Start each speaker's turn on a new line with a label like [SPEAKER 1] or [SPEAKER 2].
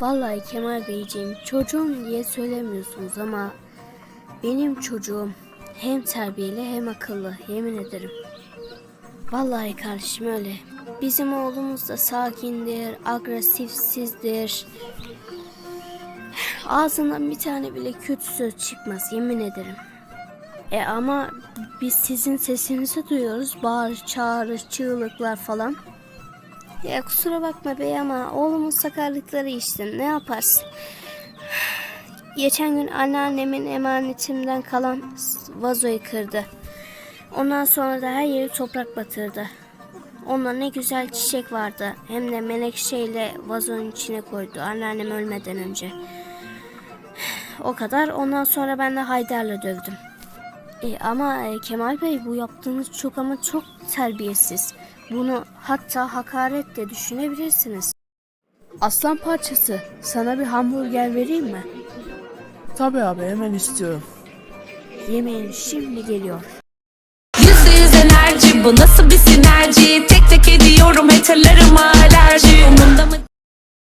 [SPEAKER 1] Vallahi Kemal Beyciğim çocuğum diye söylemiyorsunuz ama benim çocuğum hem terbiyeli hem akıllı yemin ederim. Vallahi kardeşim öyle. Bizim oğlumuz da sakindir, agresifsizdir. Ağzından bir tane bile kötü söz çıkmaz yemin ederim. E ama biz sizin sesinizi duyuyoruz. Bağır, çağrı, çığlıklar falan. Ya kusura bakma bey ama oğlumun sakarlıkları işte ne yaparsın? Geçen gün anneannemin emanetimden kalan vazoyu kırdı. Ondan sonra da her yeri toprak batırdı. Onda ne güzel çiçek vardı. Hem de menekşeyle vazonun içine koydu anneannem ölmeden önce. O kadar. Ondan sonra ben de Haydar'la dövdüm. E, ama e, Kemal Bey bu yaptığınız çok ama çok terbiyesiz. Bunu hatta hakaret de düşünebilirsiniz.
[SPEAKER 2] Aslan parçası, sana bir hamburger vereyim mi?
[SPEAKER 3] Tabii abi hemen istiyorum.
[SPEAKER 1] Yemeğin şimdi geliyor.
[SPEAKER 4] Yüzde yüz enerji bu nasıl bir sinerji Tek